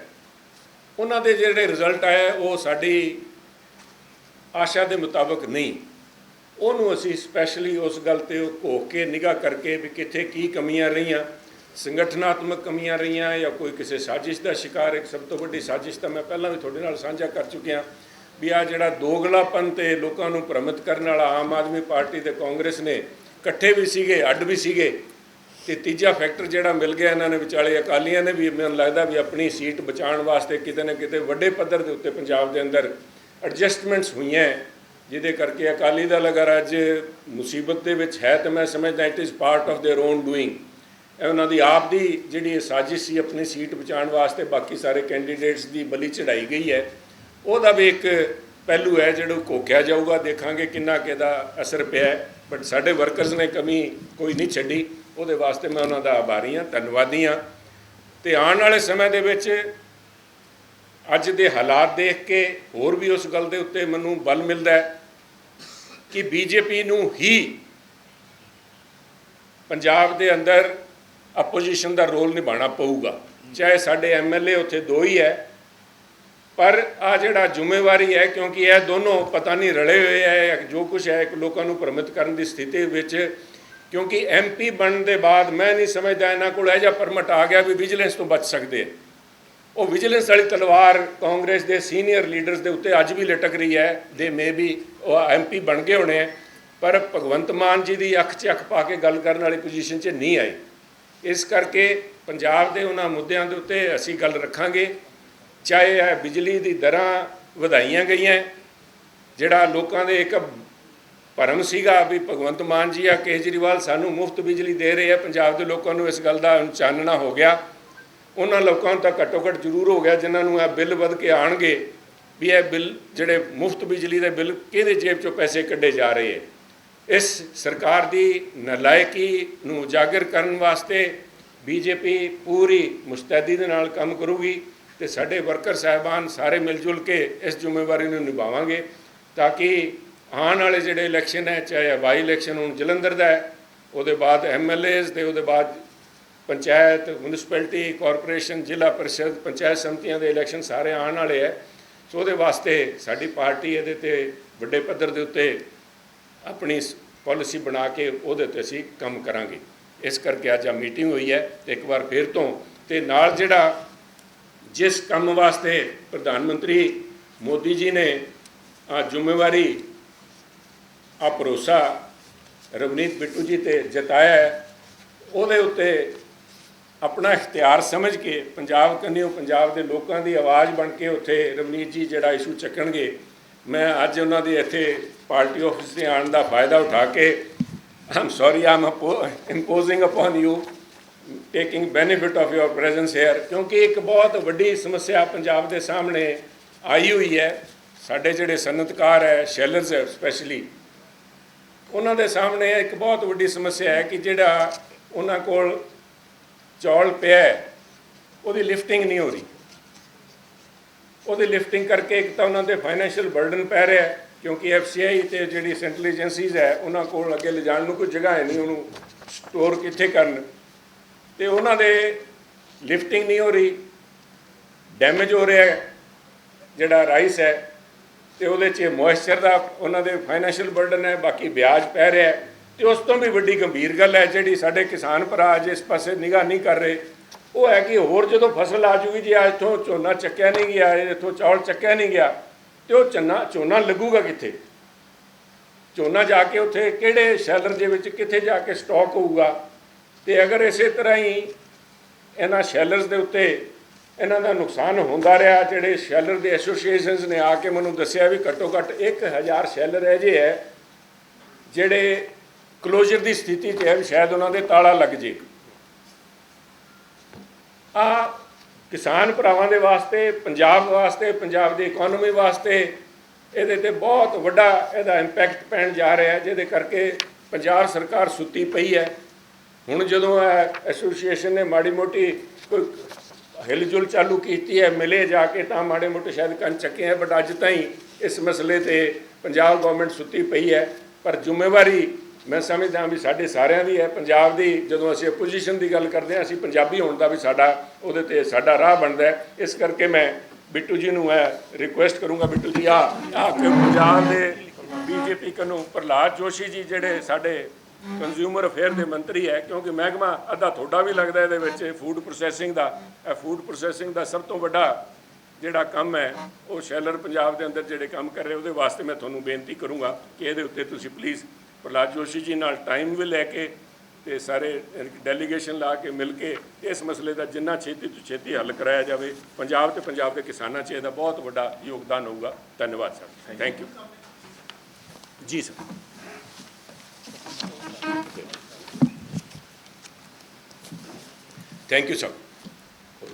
A: ਉਹਨਾਂ ਦੇ ਜਿਹੜੇ ਰਿਜ਼ਲਟ ਆਏ ਉਹ ਸਾਡੀ ਆਸ਼ਾ ਦੇ ਮੁਤਾਬਕ ਨਹੀਂ। ਉਹਨੂੰ ਅਸੀਂ ਸਪੈਸ਼ਲੀ ਉਸ ਗੱਲ ਤੇ ਉਹ ਘੋਖ ਕੇ ਨਿਗਾਹ ਕਰਕੇ ਵੀ ਕਿੱਥੇ ਕੀ ਕਮੀਆਂ ਰਹੀਆਂ ਸੰਗਠਨਾਤਮਕ ਕਮੀਆਂ ਰਹੀਆਂ ਜਾਂ ਕੋਈ ਕਿਸੇ ਸਾਜ਼ਿਸ਼ ਦਾ ਸ਼ਿਕਾਰ ਇੱਕ ਸਭ ਤੋਂ ਵੱਡੀ ਸਾਜ਼ਿਸ਼ ਤਾਂ ਮੈਂ ਪਹਿਲਾਂ ਵੀ ਤੁਹਾਡੇ ਨਾਲ ਸਾਂਝਾ ਕਰ ਚੁੱਕਿਆ ਵੀ ਆ ਜਿਹੜਾ ਦੋਗਲਾਪਨ ਤੇ ਲੋਕਾਂ ਨੂੰ ਭ੍ਰਮਿਤ ਕਰਨ ਵਾਲਾ ਆਮ ਆਦਮੀ ਪਾਰਟੀ ਤੇ ਕਾਂਗਰਸ ਨੇ ਇਕੱਠੇ ਵੀ ਸੀਗੇ ਅੱਡ ਵੀ ਸੀਗੇ ਤੇ ਤੀਜਾ ਫੈਕਟਰ ਜਿਹੜਾ ਮਿਲ ਗਿਆ ਇਹਨਾਂ ਨੇ ਵਿਚਾਲੇ ਅਕਾਲੀਆਂ ਨੇ ਵੀ ਮੈਨੂੰ ਲੱਗਦਾ ਵੀ ਆਪਣੀ ਸੀਟ ਬਚਾਉਣ ਵਾਸਤੇ ਕਿਤੇ ਨਾ ਕਿਤੇ ਵੱਡੇ ਪੱਧਰ ਦੇ ਉੱਤੇ ਪੰਜਾਬ ਦੇ ਅੰਦਰ ਐਡਜਸਟਮੈਂਟਸ ਹੋਈਆਂ ਜਿਹਦੇ ਕਰਕੇ ਅਕਾਲੀ ਦਲ ਅਗਰ ਅੱਜ ਮੁਸੀਬਤ ਦੇ ਵਿੱਚ ਹੈ ਤਾਂ ਮੈਂ ਸਮਝਦਾ it is part of their own doing ਇਹ ਉਹਨਾਂ ਦੀ ਆਪ ਦੀ ਜਿਹੜੀ ਸਾਜ਼ਿਸ਼ ਸੀ ਆਪਣੀ ਸੀਟ ਬਚਾਉਣ ਵਾਸਤੇ, ਬਾਕੀ ਸਾਰੇ ਕੈਂਡੀਡੇਟਸ ਦੀ ਬਲੀ ਚੜਾਈ ਗਈ ਹੈ। ਉਹਦਾ ਵੀ ਇੱਕ ਪਹਿਲੂ ਹੈ, ਜਿਹੜਾ ਕੋਕਿਆ ਜਾਊਗਾ, ਦੇਖਾਂਗੇ ਕਿੰਨਾ ਕਿਹਦਾ ਅਸਰ ਪਿਆ ਬਟ ਸਾਡੇ ਵਰਕਰਸ ਨੇ ਕਮੀ ਕੋਈ ਨਹੀਂ ਛੱਡੀ। ਉਹਦੇ ਵਾਸਤੇ ਮੈਂ ਉਹਨਾਂ ਦਾ ਆਭਾਰੀ ਹਾਂ, ਧੰਨਵਾਦੀ ਹਾਂ। ਤੇ ਆਉਣ ਵਾਲੇ ਸਮੇਂ ਦੇ ਵਿੱਚ ਅੱਜ ਦੇ ਹਾਲਾਤ ਦੇਖ ਕੇ ਹੋਰ ਵੀ ਉਸ ਗੱਲ ਦੇ ਉੱਤੇ ਮੈਨੂੰ ਬਲ ਮਿਲਦਾ ਹੈ ਕਿ ਬੀਜੇਪੀ ਨੂੰ ਹੀ ਪੰਜਾਬ ਦੇ ਅੰਦਰ ਆਪੋਜੀਸ਼ਨ ਦਾ ਰੋਲ ਨਿਭਾਉਣਾ ਪਊਗਾ। ਚਾਹੇ ਸਾਡੇ ਐਮਐਲਏ ਉੱਥੇ ਦੋ ਹੀ ਹੈ, ਪਰ ਆ ਜਿਹੜਾ ਜ਼ਿੰਮੇਵਾਰੀ ਹੈ, ਕਿਉਂਕਿ ਇਹ ਦੋਨੋਂ ਪਤਾ ਨਹੀਂ ਰਲੇ ਹੋਏ ਹੈ ਜੋ ਕੁਝ ਹੈ ਲੋਕਾਂ ਨੂੰ ਭ੍ਰਮਿਤ ਕਰਨ ਦੀ ਸਥਿਤੀ ਵਿੱਚ, ਕਿਉਂਕਿ ਐਮਪੀ ਬਣਨ ਦੇ ਬਾਅਦ ਮੈਂ ਨਹੀਂ ਸਮਝਦਾ ਇਹਨਾਂ ਕੋਲ ਇਹ ਜਿਹਾ ਪਰਮਿਟ ਆ ਗਿਆ ਵੀ ਵਿਜੀਲੈਂਸ ਤੋਂ ਬਚ ਸਕਦੇ ਆ। ਉਹ ਵਿਜੀਲੈਂਸ ਵਾਲੀ ਤਲਵਾਰ ਕਾਂਗਰਸ ਦੇ ਸੀਨੀਅਰ ਲੀਡਰਸ ਦੇ ਉੱਤੇ ਅੱਜ ਵੀ ਲਟਕ ਰਹੀ ਹੈ, ਦੇ ਮੇ ਵੀ ਉਹ ਐਮਪੀ ਬਣ ਗਏ ਹੋਣੇ ਆ, ਪਰ ਭਗਵੰਤ ਮਾਨ ਜੀ ਦੀ ਅੱਖ 'ਚ ਅੱਖ ਪਾ ਕੇ ਗੱਲ ਕਰਨ ਵਾਲੀ ਪੋਜੀਸ਼ਨ 'ਚ ਨਹੀਂ ਆਏ। ਇਸ ਕਰਕੇ ਪੰਜਾਬ ਦੇ ਉਹਨਾਂ ਮੁੱਦਿਆਂ ਦੇ ਉੱਤੇ ਅਸੀਂ ਗੱਲ ਰੱਖਾਂਗੇ। ਚਾਹੇ ਇਹ ਬਿਜਲੀ ਦੀ ਦਰਾਂ ਵਧਾਈਆਂ ਗਈਆਂ, ਜਿਹੜਾ ਲੋਕਾਂ ਦੇ ਇੱਕ ਭਰਮ ਸੀਗਾ ਵੀ ਭਗਵੰਤ ਮਾਨ ਜੀ ਆ ਕੇਜਰੀਵਾਲ ਸਾਨੂੰ ਮੁਫਤ ਬਿਜਲੀ ਦੇ ਰਹੇ ਆ, ਪੰਜਾਬ ਦੇ ਲੋਕਾਂ ਨੂੰ ਇਸ ਗੱਲ ਦਾ ਚਾਨਣਾ ਹੋ ਗਿਆ। ਉਹਨਾਂ ਲੋਕਾਂ ਨੂੰ ਤਾਂ ਘੱਟੋ ਘੱਟ ਜ਼ਰੂਰ ਹੋ ਗਿਆ, ਜਿਨ੍ਹਾਂ ਨੂੰ ਇਹ ਬਿੱਲ ਵੱਧ ਕੇ ਆਣਗੇ ਵੀ ਇਹ ਬਿੱਲ, ਜਿਹੜੇ ਮੁਫਤ ਬਿਜਲੀ ਦੇ ਬਿੱਲ, ਕਿਹਦੇ ਜੇਬ ਚੋਂ ਪੈਸੇ ਕੱਢੇ ਜਾ ਰਹੇ ਹੈ ਇਸ ਸਰਕਾਰ ਦੀ ਨਲਾਇਕੀ ਨੂੰ ਉਜਾਗਰ ਕਰਨ ਵਾਸਤੇ ਬੀਜੇਪੀ ਪੂਰੀ ਮੁਸਤੈਦੀ ਦੇ ਨਾਲ ਕੰਮ ਕਰੂਗੀ ਤੇ ਸਾਡੇ ਵਰਕਰ ਸਾਹਿਬਾਨ ਸਾਰੇ ਮਿਲ ਜੁਲ ਕੇ ਇਸ ਜ਼ਿੰਮੇਵਾਰੀ ਨੂੰ ਨਿਭਾਵਾਂਗੇ ਤਾਂ ਕਿ ਆਉਣ ਵਾਲੇ ਜਿਹੜੇ ਇਲੈਕਸ਼ਨ ਹੈ, ਚਾਹੇ ਬਾਈ ਇਲੈਕਸ਼ਨ ਹੁਣ, ਜਲੰਧਰ ਦਾ ਹੈ, ਉਹਦੇ ਬਾਅਦ ਐਮਐਲਏਸ ਤੇ ਉਹਦੇ ਬਾਅਦ ਪੰਚਾਇਤ, ਮਿਊਨਿਸਪੈਲਿਟੀ, ਕਾਰਪੋਰੇਸ਼ਨ, ਜ਼ਿਲ੍ਹਾ ਪਰਿਸ਼ਦ, ਪੰਚਾਇਤ ਸਮਤੀਆਂ ਦੇ ਇਲੈਕਸ਼ਨ ਸਾਰੇ ਆਉਣ ਵਾਲੇ ਹੈ। ਸੋ ਉਹਦੇ ਵਾਸਤੇ ਸਾਡੀ ਪਾਰਟੀ ਇਹਦੇ ਤੇ ਵੱਡੇ ਪੱਧਰ ਦੇ ਉੱਤੇ ਆਪਣੀ ਪਾਲਿਸੀ ਬਣਾ ਕੇ ਉਹਦੇ ਤੇ ਅਸੀਂ ਕੰਮ ਕਰਾਂਗੇ। ਇਸ ਕਰਕੇ ਅੱਜ ਆ ਮੀਟਿੰਗ ਹੋਈ ਹੈ ਤੇ ਇੱਕ ਵਾਰ ਫੇਰ ਤੋਂ ਤੇ ਨਾਲ ਜਿਹੜਾ ਜਿਸ ਕੰਮ ਵਾਸਤੇ ਪ੍ਰਧਾਨ ਮੰਤਰੀ ਮੋਦੀ ਜੀ ਨੇ ਆ ਜ਼ਿੰਮੇਵਾਰੀ ਆ ਭਰੋਸਾ ਰਵਨੀਤ ਬਿੱਟੂ ਜੀ ਤੇ ਜਤਾਇਆ ਉਹਦੇ ਉੱਤੇ ਆਪਣਾ ਇਖਤਿਆਰ ਸਮਝ ਕੇ ਪੰਜਾਬ ਕੰਨਿਓ ਪੰਜਾਬ ਦੇ ਲੋਕਾਂ ਦੀ ਆਵਾਜ਼ ਬਣ ਕੇ ਉੱਥੇ ਰਵਨੀਤ ਜੀ ਜਿਹੜਾ ਇਸ਼ੂ ਚੱਕਣਗੇ ਮੈਂ ਅੱਜ ਉਹਨਾਂ ਦੀ ਇੱਥੇ ਪਾਰਟੀ ਆਫਿਸ 'ਤੇ ਆਉਣ ਦਾ ਫਾਇਦਾ ਉਠਾ ਕੇ I'm sorry I'm imposing upon you taking benefit of your presence here ਕਿਉਂਕਿ ਇੱਕ ਬਹੁਤ ਵੱਡੀ ਸਮੱਸਿਆ ਪੰਜਾਬ ਦੇ ਸਾਹਮਣੇ ਆਈ ਹੋਈ ਹੈ। ਸਾਡੇ ਜਿਹੜੇ ਸਨਅਤਕਾਰ ਹੈ ਸ਼ੈਲਰਸ ਹੈ ਸਪੈਸ਼ਲੀ ਉਹਨਾਂ ਦੇ ਸਾਹਮਣੇ ਇੱਕ ਬਹੁਤ ਵੱਡੀ ਸਮੱਸਿਆ ਹੈ ਕਿ ਜਿਹੜਾ ਉਹਨਾਂ ਕੋਲ ਚੌਲ ਪਿਆ ਉਹਦੀ ਲਿਫਟਿੰਗ ਨਹੀਂ ਹੋ ਰਹੀ। ਉਹਦੀ ਲਿਫਟਿੰਗ ਕਰਕੇ ਇੱਕ ਤਾਂ ਉਹਨਾਂ ਦੇ ਫਾਈਨੈਂਸ਼ੀਅਲ ਬਰਡਨ ਪੈ ਰਿਹਾ ਹੈ, ਕਿਉਂਕਿ ਐਫਸੀਆਈ ਤੇ ਜਿਹੜੀ ਸੈਂਟਰਲ ਏਜੰਸੀਜ਼ ਹੈ, ਉਹਨਾਂ ਕੋਲ ਅੱਗੇ ਲਿਜਾਣ ਨੂੰ ਕੋਈ ਜਗ੍ਹਾ ਹੈ ਨਹੀਂ, ਉਹਨੂੰ ਸਟੋਰ ਕਿੱਥੇ ਕਰਨ। ਤੇ ਉਹਨਾਂ ਦੇ ਲਿਫਟਿੰਗ ਨਹੀਂ ਹੋ ਰਹੀ ਡੈਮੇਜ ਹੋ ਰਿਹਾ ਜਿਹੜਾ ਰਾਈਸ ਹੈ, ਤੇ ਉਹਦੇ 'ਚ ਮੋਇਸਚਰ ਦਾ ਉਹਨਾਂ ਦੇ ਫਾਈਨੈਂਸ਼ੀਅਲ ਬਰਡਨ ਹੈ, ਬਾਕੀ ਵਿਆਜ ਪੈ ਰਿਹਾ ਹੈ। ਤੇ ਉਸ ਤੋਂ ਵੀ ਵੱਡੀ ਗੰਭੀਰ ਗੱਲ ਹੈ, ਜਿਹੜੀ ਸਾਡੇ ਕਿਸਾਨ ਭਰਾ ਅੱਜ ਇਸ ਪਾਸੇ ਨਿਗਾਹ ਨਹੀਂ ਕਰ ਰਹੇ ਉਹ ਹੈ ਕਿ ਹੋਰ ਜਦੋਂ ਫਸਲ ਆ ਜੂਗੀ ਜੇ ਇੱਥੋਂ ਝੋਨਾ ਚੱਕਿਆ ਨਹੀਂ ਗਿਆ ਇੱਥੋਂ ਚੌਲ ਚੱਕਿਆ ਨਹੀਂ ਗਿਆ, ਤੇ ਉਹ ਚੰਨਾ ਝੋਨਾ ਲੱਗੂਗਾ ਕਿੱਥੇ? ਝੋਨਾ ਜਾ ਕੇ ਉੱਥੇ ਕਿਹੜੇ ਸ਼ੈਲਰ ਦੇ ਵਿੱਚ ਕਿੱਥੇ ਜਾ ਕੇ ਸਟਾਕ ਹੋਊਗਾ? ਤੇ ਅਗਰ ਇਸੇ ਤਰ੍ਹਾਂ ਹੀ ਇਹਨਾਂ ਸ਼ੈਲਰਸ ਦੇ ਉੱਤੇ ਇਹਨਾਂ ਦਾ ਨੁਕਸਾਨ ਹੁੰਦਾ ਰਿਹਾ, ਜਿਹੜੇ ਸ਼ੈਲਰ ਦੇ ਐਸੋਸੀਏਸ਼ਨਸ ਨੇ, ਆ ਕੇ ਮੈਨੂੰ ਦੱਸਿਆ ਵੀ ਘੱਟੋ ਘੱਟ 1000 ਸ਼ੈਲਰ ਹੈ ਜੇ ਹੈ, ਜਿਹੜੇ ਕਲੋਜ਼ਰ ਦੀ ਸਥਿਤੀ 'ਚ ਹੈ ਸ਼ਾਇਦ ਉਹਨਾਂ ਦੇ ਤਾਲਾ ਲੱਗ ਜੇ। ਆ ਕਿਸਾਨ ਭਰਾਵਾਂ ਦੇ ਵਾਸਤੇ, ਪੰਜਾਬ ਵਾਸਤੇ, ਪੰਜਾਬ ਦੀ ਇਕਨੋਮੀ ਵਾਸਤੇ ਇਹਦੇ ਤੇ ਬਹੁਤ ਵੱਡਾ ਇਹਦਾ ਇੰਪੈਕਟ ਪੈਣ ਜਾ ਰਿਹਾ ਹੈ, ਜਿਹਦੇ ਕਰਕੇ ਪੰਜਾਬ ਸਰਕਾਰ ਸੁੱਤੀ ਪਈ ਹੈ। ਹੁਣ ਜਦੋਂ ਐਸੋਸੀਏਸ਼ਨ ਨੇ ਮਾੜੀ ਮੋਟੀ ਕੋਈ ਹਿਲਜੁਲ ਚਾਲੂ ਕੀਤੀ ਹੈ, ਮਿਲੇ ਜਾ ਕੇ ਤਾਂ ਮਾੜੇ ਮੋਟੇ ਸ਼ਾਇਦ ਕੰਨ ਚੱਕੇ ਹੈ ਬਟ ਅੱਜ ਤਾਈਂ ਇਸ ਮਸਲੇ ਤੇ ਪੰਜਾਬ ਗਵਰਨਮੈਂਟ ਸੁੱਤੀ ਪਈ ਹੈ। ਪਰ ਜ਼ਿੰਮੇਵਾਰੀ ਮੈਂ ਸਮਝਦਾ ਵੀ ਸਾਡੇ ਸਾਰਿਆਂ ਦੀ ਹੈ, ਪੰਜਾਬ ਦੀ ਜਦੋਂ ਅਸੀਂ ਆਪੋਜੀਸ਼ਨ ਦੀ ਗੱਲ ਕਰਦੇ ਹਾਂ, ਅਸੀਂ ਪੰਜਾਬੀ ਹੋਣ ਦਾ ਵੀ ਸਾਡਾ ਉਹਦੇ ਤੇ ਸਾਡਾ ਰਾਹ ਬਣਦਾ ਹੈ। ਇਸ ਕਰਕੇ ਮੈਂ ਬਿੱਟੂ ਜੀ ਨੂੰ ਮੈਂ ਰਿਕੁਐਸਟ ਕਰੂੰਗਾ, ਬਿੱਟੂ ਜੀ ਆ ਆ ਕੇ ਪੰਜਾਬ ਦੇ ਬੀਜੇਪੀ ਕਨੂੰ ਪ੍ਰਹਲਾਦ ਜੋਸ਼ੀ ਜੀ ਜਿਹੜੇ ਸਾਡੇ ਕੰਜ਼ਿਊਮਰ ਅਫੇਅਰ ਦੇ ਮੰਤਰੀ ਹੈ, ਕਿਉਂਕਿ ਮਹਿਕਮਾ ਅੱਧਾ ਤੁਹਾਡਾ ਵੀ ਲੱਗਦਾ ਇਹਦੇ ਵਿੱਚ ਫੂਡ ਪ੍ਰੋਸੈਸਿੰਗ ਦਾ, ਇਹ ਫੂਡ ਪ੍ਰੋਸੈਸਿੰਗ ਦਾ ਸਭ ਤੋਂ ਵੱਡਾ ਜਿਹੜਾ ਕੰਮ ਹੈ, ਉਹ ਸ਼ੈਲਰ ਪੰਜਾਬ ਦੇ ਅੰਦਰ ਜਿਹੜੇ ਕੰਮ ਕਰ ਰਹੇ, ਉਹਦੇ ਵਾਸਤੇ ਮੈਂ ਤੁਹਾਨੂੰ ਬੇਨਤੀ ਕਰੂੰਗਾ ਕਿ ਇਹਦੇ ਉੱਤੇ ਤੁਸੀਂ ਪਲੀਜ਼ ਪ੍ਰਹਲਾਦ ਜੋਸ਼ੀ ਜੀ ਨਾਲ ਟਾਈਮ ਵੀ ਲੈ ਕੇ ਤੇ ਸਾਰੇ ਡੈਲੀਗੇਸ਼ਨ ਲਾ ਕੇ ਮਿਲ ਕੇ ਇਸ ਮਸਲੇ ਦਾ ਜਿੰਨਾ ਛੇਤੀ ਤੋਂ ਛੇਤੀ ਹੱਲ ਕਰਾਇਆ ਜਾਵੇ ਪੰਜਾਬ ਤੇ ਪੰਜਾਬ ਦੇ ਕਿਸਾਨਾਂ 'ਚ ਇਹਦਾ ਬਹੁਤ ਵੱਡਾ ਯੋਗਦਾਨ ਹੋਊਗਾ। ਧੰਨਵਾਦ ਸਰ। ਥੈਂਕ ਯੂ ਜੀ sir. Thank you sir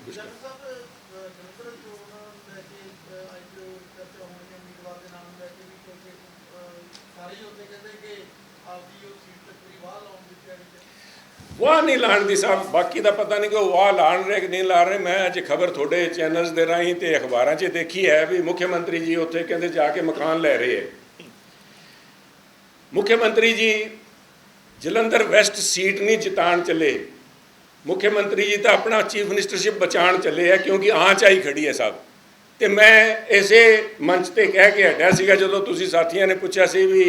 B: doctor ਸਾਹਿਬ ਜਨਤਰ ਚੋਣ ਲੈ ਕੇ ਅਹ, ਅੱਜ ਚਰਚਾ ਹੋਣੀ ਹੈ ਉਮੀਦਵਾਰ ਦੇ ਨਾਮ ਲੈ ਕੇ ਵੀ ਕਿਉਂਕਿ ਅਹ, ਸਾਰੇ ਹੀ ਉੱਥੇ ਕਹਿੰਦੇ ਕਿ ਆਪਦੀ ਉਹ ਸੀਟ ਤੱਕ ਪੂਰੀ ਵਾਹ ਲਾਉਣ ਦੀ ਤਿਆਰੀ ਚ
A: ਵਾਹ ਨਹੀਂ ਲਾਣ ਦੀ ਸਾਹਿਬ ਬਾਕੀ ਦਾ ਪਤਾ ਨਹੀਂ ਕਿ ਉਹ ਵਾਹ ਲਾਣ ਰਹੇ ਕਿ ਨਹੀਂ ਲਾ ਰਹੇ। ਮੈਂ ਅੱਜ ਖਬਰ ਤੁਹਾਡੇ ਚੈਨਲਸ ਦੇ ਰਾਹੀਂ ਤੇ ਅਖਬਾਰਾਂ 'ਚ ਦੇਖੀ ਹੈ ਵੀ ਮੁੱਖ ਮੰਤਰੀ ਜੀ ਉੱਥੇ ਕਹਿੰਦੇ ਜਾ ਕੇ ਮਕਾਨ ਲੈ ਰਹੇ ਹੈ। ਮੁੱਖ ਮੰਤਰੀ ਜੀ, ਜਲੰਧਰ ਵੈਸਟ ਸੀਟ ਨਹੀਂ ਜਿਤਾਣ ਚੱਲੇ। ਮੁੱਖ ਮੰਤਰੀ ਜੀ ਤਾਂ ਆਪਣਾ ਚੀਫ ਮਿਨਿਸਟਰਸ਼ਿਪ ਬਚਾਉਣ ਚੱਲੇ ਹੈ ਕਿਉਂਕਿ ਆਂਚ ਆਈ ਖੜੀ ਹੈ ਸਾਹਿਬ ਤੇ ਮੈਂ ਇਸੇ ਮੰਚ ਤੇ ਕਹਿ ਕੇ ਹਟਿਆ ਸੀਗਾ ਜਦੋਂ ਤੁਸੀਂ ਸਾਥੀਆਂ ਨੇ ਪੁੱਛਿਆ ਸੀ ਵੀ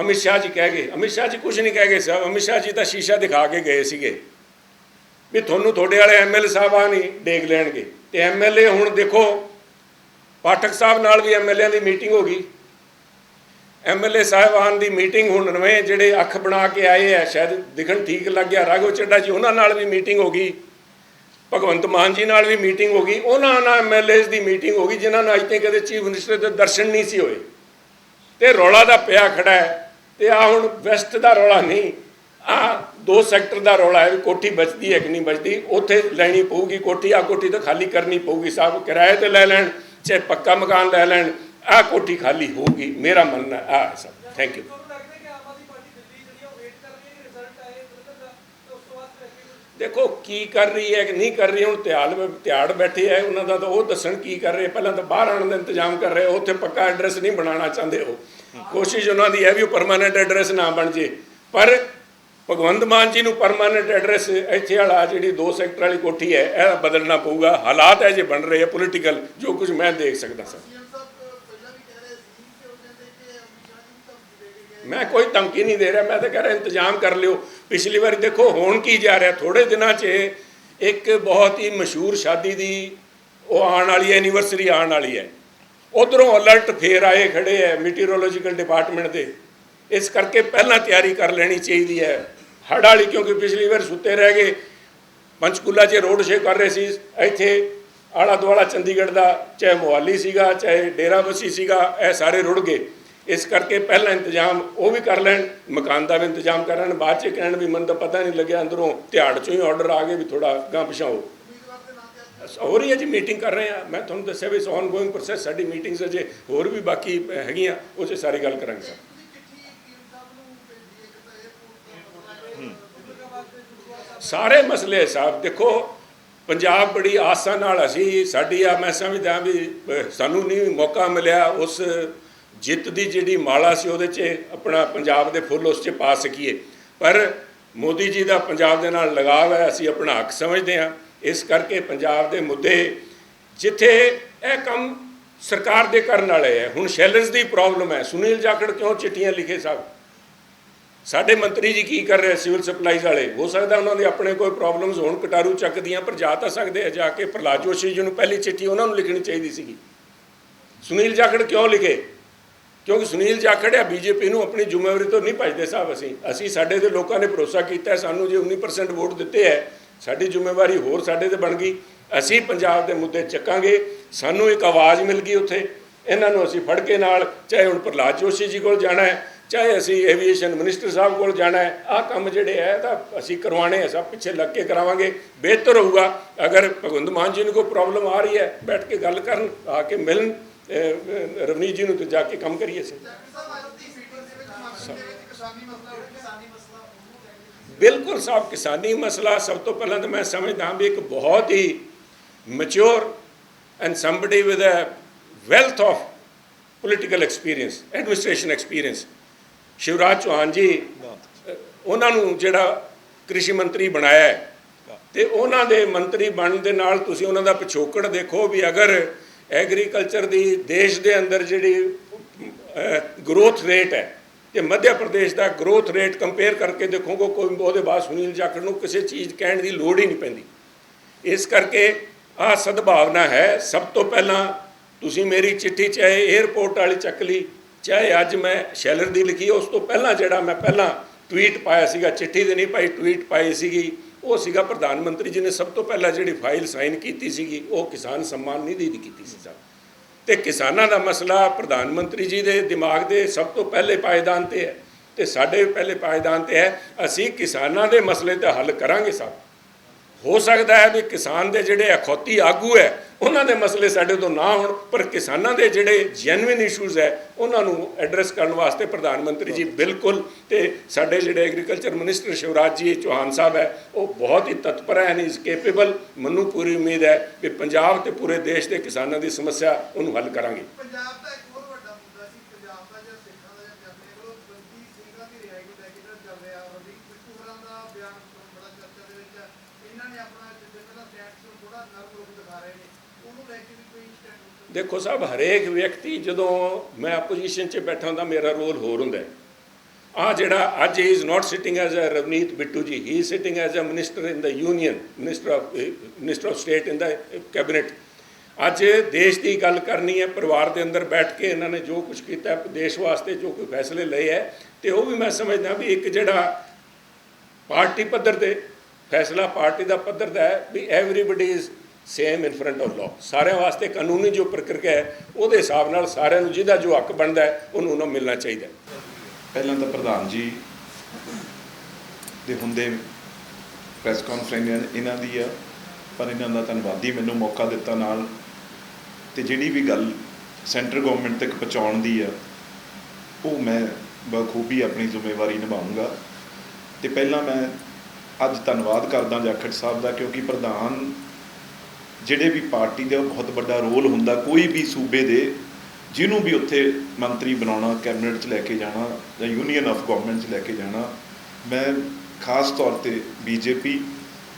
A: ਅਮਿਤ ਸ਼ਾਹ ਜੀ ਕਹਿ ਗਏ। ਅਮਿਤ ਸ਼ਾਹ ਜੀ ਕੁਝ ਨਹੀਂ ਕਹਿ ਗਏ ਸਾਹਿਬ ਅਮਿਤ ਸ਼ਾਹ ਜੀ ਤਾਂ ਸ਼ੀਸ਼ਾ ਦਿਖਾ ਕੇ ਗਏ ਸੀਗੇ। ਵੀ ਤੁਹਾਨੂੰ ਤੁਹਾਡੇ ਵਾਲੇ ਐਮਐਲਏ ਸਾਹਿਬਾਨ ਹੀ ਡੇਗ ਲੈਣਗੇ। ਤੇ ਐਮਐਲਏ ਹੁਣ ਦੇਖੋ, ਪਾਠਕ ਸਾਹਿਬ ਨਾਲ ਵੀ ਐਮਐਲਏ ਦੀ ਮੀਟਿੰਗ ਹੋ ਗਈ। ਐਮਐਲਏ ਸਾਹਿਬਾਨ ਦੀ ਮੀਟਿੰਗ ਹੁਣ ਨਵੇਂ ਜਿਹੜੇ ਅੱਖ ਬਣਾ ਕੇ ਆਏ ਆ, ਸ਼ਾਇਦ ਦਿਖਣ ਠੀਕ ਲੱਗ ਗਿਆ। ਰਾਘਵ ਚੱਡਾ ਜੀ ਉਹਨਾਂ ਨਾਲ ਵੀ ਮੀਟਿੰਗ ਹੋ ਗਈ। ਭਗਵੰਤ ਮਾਨ ਜੀ ਨਾਲ ਵੀ ਮੀਟਿੰਗ ਹੋ ਗਈ। ਉਹਨਾਂ ਨਾਲ ਐਮਐਲਏਜ਼ ਦੀ ਮੀਟਿੰਗ ਹੋ ਗਈ, ਜਿਨ੍ਹਾਂ ਨਾਲ ਅੱਜ ਤੱਕ ਕਦੇ ਚੀਫ ਮਿਨਿਸਟਰ ਦੇ ਦਰਸ਼ਨ ਨਹੀਂ ਸੀ ਹੋਏ। ਤੇ ਰੌਲਾ ਦਾ ਪਿਆ ਖੜਾ ਹੈ ਤੇ ਆ ਹੁਣ ਵੈਸਟ ਦਾ ਰੌਲਾ ਨਹੀਂ ਆ ਦੋ ਸੈਕਟਰ ਦਾ ਰੌਲਾ ਹੈ ਵੀ ਕੋਠੀ ਬਚਦੀ ਹੈ ਕਿ ਨਹੀਂ ਬਚਦੀ, ਉੱਥੇ ਲੈਣੀ ਪਊਗੀ ਕੋਠੀ ਆ ਕੋਠੀ ਤਾਂ ਖਾਲੀ ਕਰਨੀ ਪਊਗੀ ਸਾਹਿਬ ਕਿਰਾਏ ਤੇ ਲੈ ਲੈਣ, ਚਾਹੇ ਪੱਕਾ ਮਕਾਨ ਲੈ ਲੈਣ ਆ ਕੋਠੀ ਖਾਲੀ ਹੋਊਗੀ, ਮੇਰਾ ਮੰਨਣਾ ਆ ਸਭ। ਥੈਂਕ ਯੂ
C: ਤੁਹਾਨੂੰ ਲੱਗਦਾ ਕਿ ਆਮ ਆਦਮੀ ਪਾਰਟੀ ਦਿੱਲੀ ਜਿਹੜੀ ਆ ਉਹ ਵੇਟ ਕਰ ਰਹੀ ਹੈ ਕਿ ਰਿਜ਼ਲਟ ਆਏ ਜਲੰਧਰ ਦਾ ਤੇ ਉਸ ਤੋਂ ਬਾਅਦ ਫਿਰ ਅੱਗੇ ਕੁਝ
A: ਦੇਖੋ ਕੀ ਕਰ ਰਹੀ ਹੈ ਕਿ ਨਹੀਂ ਕਰ ਰਹੀ, ਹੁਣ ਤਿਆੜ ਤਿਆੜ ਬੈਠੇ ਹੈ, ਉਹਨਾਂ ਦਾ ਤਾਂ ਉਹ ਦੱਸਣ ਕੀ ਕਰ ਰਹੇ, ਪਹਿਲਾਂ ਤਾਂ ਬਾਹਰ ਆਉਣ ਦਾ ਇੰਤਜ਼ਾਮ ਕਰ ਰਹੇ, ਉੱਥੇ ਪੱਕਾ ਐਡਰੈਸ ਨਹੀਂ ਬਣਾਉਣਾ ਚਾਹੁੰਦੇ ਉਹ। ਕੋਸ਼ਿਸ਼ ਉਹਨਾਂ ਦੀ ਹੈ ਵੀ ਉਹ ਪਰਮਾਨੈਂਟ ਐਡਰੈਸ ਨਾ ਬਣ ਜੇ। ਪਰ ਭਗਵੰਤ ਮਾਨ ਜੀ ਨੂੰ ਪਰਮਾਨੈਂਟ ਐਡਰੈਸ ਇੱਥੇ ਵਾਲਾ, ਜਿਹੜੀ ਦੋ ਸੈਕਟਰ ਵਾਲੀ ਕੋਠੀ ਹੈ, ਇਹ ਬਦਲਣਾ ਪਊਗਾ। ਹਾਲਾਤ ਹੈ ਜੇ ਬਣ ਰਹੇ ਹੈ ਪੋਲੀਟੀਕਲ ਜੋ ਕੁਝ ਮੈਂ ਦੇਖ ਸਕਦਾ ਸਰ
B: ਸੀਐਮ ਸਾਹਿਬ ਅਹ, ਪਹਿਲਾਂ ਵੀ ਕਹਿ ਰਹੇ ਸੀ ਕਿ ਉਹ ਕਹਿੰਦੇ ਕਿ ਅਮਿਤ ਸ਼ਾਹ ਜੀ ਨੂੰ ਧਮਕੀ ਦੇ ਕੇ ਗਏ
A: ਮੈਂ ਕੋਈ ਧਮਕੀ ਨਹੀਂ ਦੇ ਰਿਹਾ, ਮੈਂ ਤਾਂ ਕਹਿ ਰਿਹਾ ਇੰਤਜ਼ਾਮ ਕਰ ਲਿਓ। ਪਿਛਲੀ ਵਾਰੀ ਦੇਖੋ, ਹੁਣ ਕੀ ਜਾ ਰਿਹਾ? ਥੋੜੇ ਦਿਨਾਂ 'ਚ ਇੱਕ ਬਹੁਤ ਹੀ ਮਸ਼ਹੂਰ ਸ਼ਾਦੀ ਦੀ ਉਹ ਆਉਣ ਵਾਲੀ ਐਨੀਵਰਸਰੀ ਆਉਣ ਵਾਲੀ ਹੈ। ਉਧਰੋਂ ਅਲਰਟ ਫੇਰ ਆਏ, ਖੜੇ ਹੈ ਮੀਟੀਰੋਲੋਜੀਕਲ ਡਿਪਾਰਟਮੈਂਟ ਦੇ। ਇਸ ਕਰਕੇ ਪਹਿਲਾਂ ਤਿਆਰੀ ਕਰ ਲੈਣੀ ਚਾਹੀਦੀ ਹੈ। ਹੜ੍ਹ ਵਾਲੀ, ਕਿਉਂਕਿ ਪਿਛਲੀ ਵਾਰ ਸੁੱਤੇ ਰਹਿ ਗਏ। ਪੰਚਕੂਲਾ 'ਚ ਰੋਡ ਸ਼ੇ ਕਰ ਰਹੇ ਸੀ। ਇੱਥੇ ਆਲਾ ਦੁਆਲਾ ਚੰਡੀਗੜ੍ਹ ਦਾ ਚਾਹੇ ਮੋਹਾਲੀ ਸੀਗਾ, ਚਾਹੇ ਡੇਰਾਬੱਸੀ ਸੀਗਾ, ਇਹ ਸਾਰੇ ਰੁੜ ਗਏ। ਇਸ ਕਰਕੇ ਪਹਿਲਾਂ ਇੰਤਜ਼ਾਮ ਉਹ ਵੀ ਕਰ ਲੈਣ ਮਕਾਨ ਦਾ ਵੀ ਇੰਤਜ਼ਾਮ ਕਰਨ ਬਾਅਦ 'ਚ ਕਹਿਣ ਵੀ ਮੈਨੂੰ ਤਾਂ ਪਤਾ ਨਹੀਂ ਲੱਗਿਆ ਅੰਦਰੋਂ ਤਿਹਾੜ 'ਚੋਂ ਹੀ ਆਰਡਰ ਆ ਗਏ ਵੀ ਥੋੜਾ ਗਾਂ ਪਿਛਾਓ
B: ਦੇ
A: ਹੋ ਰਹੀ ਹੈ ਜੀ ਮੀਟਿੰਗ ਕਰ ਰਹੇ ਆ ਮੈਂ ਤੁਹਾਨੂੰ ਦੱਸਿਆ ਵੀ ਔਨ ਗੋਇੰਗ ਪ੍ਰੋਸੈਸ ਸਾਡੀ ਮੀਟਿੰਗਸ ਅਜੇ ਹੋਰ ਵੀ ਬਾਕੀ ਹੈਗੀਆਂ ਉਹ 'ਚ ਸਾਰੀ ਗੱਲ ਕਰਾਂਗੇ। ਸਰ ਸਾਰੇ ਮਸਲੇ ਸਾਹਿਬ ਦੇਖੋ ਪੰਜਾਬ ਬੜੀ ਆਸਾਂ ਨਾਲ ਅਸੀਂ ਸਾਡੀ ਆ ਮੈਂ ਸਮਝਦਾ ਵੀ ਸਾਨੂੰ ਨਹੀਂ ਮੌਕਾ ਮਿਲਿਆ ਉਸ ਜਿੱਤ ਦੀ ਜਿਹੜੀ ਮਾਲਾ ਸੀ ਉਹਦੇ 'ਚ ਆਪਣਾ ਪੰਜਾਬ ਦੇ ਫੁੱਲ ਉਸ 'ਚ ਪਾ ਸਕੀਏ। ਪਰ ਮੋਦੀ ਜੀ ਦਾ ਪੰਜਾਬ ਦੇ ਨਾਲ ਲਗਾਵ ਹੈ, ਅਸੀਂ ਆਪਣਾ ਹੱਕ ਸਮਝਦੇ ਹਾਂ। ਇਸ ਕਰਕੇ ਪੰਜਾਬ ਦੇ ਮੁੱਦੇ ਜਿੱਥੇ ਇਹ ਕੰਮ ਸਰਕਾਰ ਦੇ ਕਰਨ ਵਾਲੇ ਹੈ, ਹੁਣ ਸ਼ੈਲਰਸ ਦੀ ਪ੍ਰੋਬਲਮ ਹੈ। ਸੁਨੀਲ ਜਾਖੜ ਕਿਉਂ ਚਿੱਠੀਆਂ ਲਿਖੇ ਸਾਹਿਬ ਸਾਡੇ ਮੰਤਰੀ ਜੀ ਕੀ ਕਰ ਰਹੇ ਸਿਵਲ ਸਪਲਾਈਜ਼ ਵਾਲੇ? ਹੋ ਸਕਦਾ ਉਹਨਾਂ ਦੇ ਆਪਣੇ ਕੋਈ ਪ੍ਰੋਬਲਮਸ ਹੋਣ, ਕਟਾਰੂ ਚੱਕਦੀਆਂ, ਪਰ ਜਾ ਤਾਂ ਸਕਦੇ ਆ ਜਾ ਕੇ। ਪ੍ਰਹਲਾਦ ਜੋਸ਼ੀ ਜੀ ਨੂੰ ਪਹਿਲੀ ਚਿੱਠੀ ਉਹਨਾਂ ਨੂੰ ਲਿਖਣੀ ਚਾਹੀਦੀ ਸੀਗੀ। ਸੁਨੀਲ ਜਾਖੜ ਕਿਉਂ ਲਿਖੇ? ਕਿਉਂਕਿ ਸੁਨੀਲ ਜਾਖੜ ਆ ਬੀਜੇਪੀ ਨੂੰ ਆਪਣੀ ਜ਼ਿੰਮੇਵਾਰੀ ਤੋਂ ਨਹੀਂ ਭਜਦੇ ਸਾਹਿਬ ਅਸੀਂ। ਅਸੀਂ ਸਾਡੇ ਤੇ ਲੋਕਾਂ ਨੇ ਭਰੋਸਾ ਕੀਤਾ ਸਾਨੂੰ ਜੇ 19% ਵੋਟ ਦਿੱਤੇ ਹੈ, ਸਾਡੀ ਜ਼ਿੰਮੇਵਾਰੀ ਹੋਰ ਸਾਡੇ ਤੇ ਬਣ ਗਈ। ਅਸੀਂ ਪੰਜਾਬ ਦੇ ਮੁੱਦੇ ਚੱਕਾਂਗੇ, ਸਾਨੂੰ ਇੱਕ ਆਵਾਜ਼ ਮਿਲ ਗਈ ਉੱਥੇ। ਇਹਨਾਂ ਨੂੰ ਅਸੀਂ ਫੜ ਕੇ ਨਾਲ, ਚਾਹੇ ਹੁਣ ਪ੍ਰਹਲਾਦ ਜੋਸ਼ੀ ਜੀ ਕੋਲ ਜਾਣਾ ਹੈ, ਚਾਹੇ ਅਸੀਂ ਐਵੀਏਸ਼ਨ ਮਿਨਿਸਟਰ ਸਾਹਿਬ ਕੋਲ ਜਾਣਾ ਹੈ, ਆਹ ਕੰਮ ਜਿਹੜੇ ਹੈ ਤਾਂ ਅਸੀਂ ਕਰਵਾਣੇ ਆ ਸਭ ਪਿੱਛੇ ਲੱਗ ਕੇ ਕਰਾਵਾਂਗੇ, ਬਿਹਤਰ ਹੋਊਗਾ। ਅਗਰ ਭਗਵੰਤ ਮਾਨ ਜੀ ਨੂੰ ਕੋਈ ਪ੍ਰੋਬਲਮ ਆ ਰਹੀ ਹੈ, ਬੈਠ ਕੇ ਗੱਲ ਕਰਨ, ਆ ਕੇ ਮਿਲਣ ਰਵਨੀਤ ਜੀ ਨੂੰ ਤੇ ਜਾ ਕੇ ਕੰਮ ਕਰੀਏ
B: ਸੀ
A: ਬਿਲਕੁਲ ਸਾਹਿਬ ਕਿਸਾਨੀ ਮਸਲਾ, ਸਭ ਤੋਂ ਪਹਿਲਾਂ ਤਾਂ ਮੈਂ ਸਮਝਦਾ ਹਾਂ ਵੀ ਇੱਕ ਬਹੁਤ ਹੀ mature and somebody with a wealth of political experience administration experience Shivraj Chouhan ji ਉਹਨਾਂ ਨੂੰ ਜਿਹੜਾ ਕ੍ਰਿਸ਼ੀ ਮੰਤਰੀ ਬਣਾਇਆ ਹੈ, ਤੇ ਉਹਨਾਂ ਦੇ ਮੰਤਰੀ ਬਣਨ ਦੇ ਨਾਲ ਤੁਸੀਂ ਉਹਨਾਂ ਦਾ ਪਿਛੋਕੜ ਦੇਖੋ ਵੀ ਅਗਰ ਐਗਰੀਕਲਚਰ ਦੀ ਦੇਸ਼ ਦੇ ਅੰਦਰ ਜਿਹੜੀ ਗਰੋਥ ਰੇਟ ਹੈ ਤੇ ਮੱਧ ਪ੍ਰਦੇਸ਼ ਦਾ ਗਰੋਥ ਰੇਟ ਕੰਪੇਅਰ ਕਰਕੇ ਦੇਖੋਗੇ, ਕੋਈ ਉਹਦੇ ਬਾਅਦ ਸੁਨੀਲ ਜਾਖੜ ਨੂੰ ਕਿਸੇ ਚੀਜ਼ ਕਹਿਣ ਦੀ ਲੋੜ ਹੀ ਨਹੀਂ ਪੈਂਦੀ। ਇਸ ਕਰਕੇ ਆ ਸਦਭਾਵਨਾ ਹੈ, ਸਭ ਤੋਂ ਪਹਿਲਾਂ ਤੁਸੀਂ ਮੇਰੀ ਚਿੱਠੀ ਚਾਹੇ 에ਅਰਪੋਰਟ ਵਾਲੀ ਚੱਕ ਲਈ, ਚਾਹੇ ਅੱਜ ਮੈਂ ਸ਼ੈਲਰ ਦੀ ਲਿਖੀ, ਉਸ ਤੋਂ ਪਹਿਲਾਂ ਜਿਹੜਾ ਮੈਂ ਪਹਿਲਾਂ ਟਵੀਟ ਪਾਇਆ ਸੀਗਾ, ਚਿੱਠੀ ਦੇ ਨਹੀਂ ਭਾਈ ਟਵੀਟ ਪਾਈ ਸੀਗੀ ਉਹ ਸੀਗਾ ਪ੍ਰਧਾਨ ਮੰਤਰੀ ਜੀ ਨੇ ਸਭ ਤੋਂ ਪਹਿਲਾਂ ਜਿਹੜੀ ਫਾਈਲ ਸਾਈਨ ਕੀਤੀ ਸੀਗੀ, ਉਹ ਕਿਸਾਨ ਸਨਮਾਨ ਨਿਧੀ ਦੀ ਕੀਤੀ ਸੀ ਸਰ। ਤੇ ਕਿਸਾਨਾਂ ਦਾ ਮਸਲਾ ਪ੍ਰਧਾਨ ਮੰਤਰੀ ਜੀ ਦੇ ਦਿਮਾਗ ਦੇ ਸਭ ਤੋਂ ਪਹਿਲੇ ਪਾਇਦਾਨ ਤੇ ਹੈ। ਤੇ ਸਾਡੇ ਪਹਿਲੇ ਪਾਇਦਾਨ ਤੇ ਹੈ। ਅਸੀਂ ਕਿਸਾਨਾਂ ਦੇ ਮਸਲੇ ਤੇ ਹੱਲ ਕਰਾਂਗੇ ਸਭ ਹੋ ਸਕਦਾ ਹੈ ਵੀ ਕਿਸਾਨ ਦੇ ਜਿਹੜੇ ਅਖੌਤੀ ਆਗੂ ਹੈ ਉਹਨਾਂ ਦੇ ਮਸਲੇ ਸਾਡੇ ਤੋਂ ਨਾ ਹੋਣ, ਪਰ ਕਿਸਾਨਾਂ ਦੇ ਜਿਹੜੇ ਜੈਨੂਇਨ ਇਸ਼ੂਜ਼ ਹੈ, ਉਹਨਾਂ ਨੂੰ ਐਡਰੈਸ ਕਰਨ ਵਾਸਤੇ ਪ੍ਰਧਾਨ ਮੰਤਰੀ ਜੀ ਬਿਲਕੁਲ, ਤੇ ਸਾਡੇ ਜਿਹੜੇ ਐਗਰੀਕਲਚਰ ਮਿਨਿਸਟਰ ਸ਼ਿਵਰਾਜ ਜੀ ਚੌਹਾਨ ਸਾਹਿਬ ਹੈ, ਉਹ ਬਹੁਤ ਹੀ ਤਤਪਰ ਹੈ ਐਂਡ ਇਜ਼ ਕੈਪੇਬਲ ਮੈਨੂੰ ਪੂਰੀ ਉਮੀਦ ਹੈ ਕਿ ਪੰਜਾਬ ਤੇ ਪੂਰੇ ਦੇਸ਼ ਦੇ ਕਿਸਾਨਾਂ ਦੀ ਸਮੱਸਿਆ ਉਹਨੂੰ ਹੱਲ ਕਰਾਂਗੇ।
B: ਪੰਜਾਬ ਦਾ ਇੱਕ ਹੋਰ ਵੱਡਾ ਮੁੱਦਾ ਸੀ ਪੰਜਾਬ ਦਾ ਜਾਂ ਸਿੱਖਾਂ ਦਾ ਜਾਂ ਪੰਜਾਬੀਆਂ ਕੋਲ ਬੰਦੀ ਸਿੰਘਾਂ ਦੀ ਰਿਹਾਈ ਨੂੰ ਲੈ ਕੇ ਜਿਹੜਾ ਚੱਲ ਰਿਹਾ ਰਵੀ ਬਿੱਟੂ ਹੋਰਾਂ ਦਾ ਬਿਆਨ ਬੜਾ ਚਰਚਾ ਦੇ ਵਿੱਚ ਹੈ। ਇਹਨਾਂ ਨੇ ਆਪਣਾ ਜਿੱਦਾਂ ਪਹਿਲਾਂ ਸਟੈਂਡ ਨੂੰ ਥੋੜਾ ਨਰਮ ਰੂਪ ਦਿਖਾ ਰਹੇ ਨੇ ਉਹਨੂੰ ਲੈ ਕੇ ਵੀ ਕੋਈ ਸਟੈਂਡ
A: ਦੇਖੋ ਸਾਹਿਬ, ਹਰੇਕ ਵਿਅਕਤੀ ਜਦੋਂ ਮੈਂ ਆਪੋਜੀਸ਼ਨ 'ਚ ਬੈਠਾ ਹੁੰਦਾ, ਮੇਰਾ ਰੋਲ ਹੋਰ ਹੁੰਦਾ ਹੈ। ਆ ਜਿਹੜਾ ਅੱਜ he is not sitting as a Ravneet Bittu ji he is sitting as a minister in the union minister of minister of state in the cabinet ਅੱਜ ਦੇਸ਼ ਦੀ ਗੱਲ ਕਰਨੀ ਹੈ, ਪਰਿਵਾਰ ਦੇ ਅੰਦਰ ਬੈਠ ਕੇ ਇਹਨਾਂ ਨੇ ਜੋ ਕੁਝ ਕੀਤਾ ਦੇਸ਼ ਵਾਸਤੇ ਜੋ ਕੋਈ ਫੈਸਲੇ ਲਏ ਹੈ, ਤੇ ਉਹ ਵੀ ਮੈਂ ਸਮਝਦਾ ਵੀ ਇੱਕ ਜਿਹੜਾ ਪਾਰਟੀ ਪੱਧਰ ਤੇ, ਫੈਸਲਾ ਪਾਰਟੀ ਦਾ ਪੱਧਰ ਦਾ ਹੈ, ਵੀ everybody is same in front of law ਸਾਰਿਆਂ ਵਾਸਤੇ ਕਾਨੂੰਨੀ ਜੋ ਪ੍ਰਕਿਰਿਆ ਹੈ, ਉਹਦੇ ਹਿਸਾਬ ਨਾਲ ਸਾਰਿਆਂ ਨੂੰ ਜਿਹਦਾ ਜੋ ਹੱਕ ਬਣਦਾ ਹੈ, ਉਹਨੂੰ ਉਹਨਾਂ ਮਿਲਣਾ ਚਾਹੀਦਾ
D: ਪਹਿਲਾਂ ਤਾਂ ਪ੍ਰਧਾਨ ਜੀ ਦੇ ਹੁੰਦੇ ਪ੍ਰੈਸ ਕਾਨਫਰੰਸ ਇਹਨਾਂ ਦੀ ਆ, ਪਰ ਇਹਨਾਂ ਦਾ ਧੰਨਵਾਦੀ ਮੈਨੂੰ ਮੌਕਾ ਦਿੱਤਾ ਨਾਲ। ਤੇ ਜਿਹੜੀ ਵੀ ਗੱਲ ਸੈਂਟਰ ਗਵਰਨਮੈਂਟ ਤੱਕ ਪਹੁੰਚਾਉਣ ਦੀ ਆ, ਉਹ ਮੈਂ ਬਖੂਬੀ ਆਪਣੀ ਜ਼ਿੰਮੇਵਾਰੀ ਨਿਭਾਉਂਗਾ ਤੇ ਪਹਿਲਾਂ ਮੈਂ ਅੱਜ ਧੰਨਵਾਦ ਕਰਦਾ ਜਾਖੜ ਸਾਹਿਬ ਦਾ, ਕਿਉਂਕਿ ਪ੍ਰਧਾਨ ਜਿਹੜੇ ਵੀ ਪਾਰਟੀ ਦਾ ਬਹੁਤ ਵੱਡਾ ਰੋਲ ਹੁੰਦਾ, ਕੋਈ ਵੀ ਸੂਬੇ ਦੇ, ਜਿਹਨੂੰ ਵੀ ਉੱਥੇ ਮੰਤਰੀ ਬਣਾਉਣਾ, ਕੈਬਨਿਟ 'ਚ ਲੈ ਕੇ ਜਾਣਾ ਜਾਂ ਯੂਨੀਅਨ ਆਫ ਗਵਰਨਮੈਂਟ 'ਚ ਲੈ ਕੇ ਜਾਣਾ, ਮੈਂ ਖਾਸ ਤੌਰ ਤੇ ਬੀਜੇਪੀ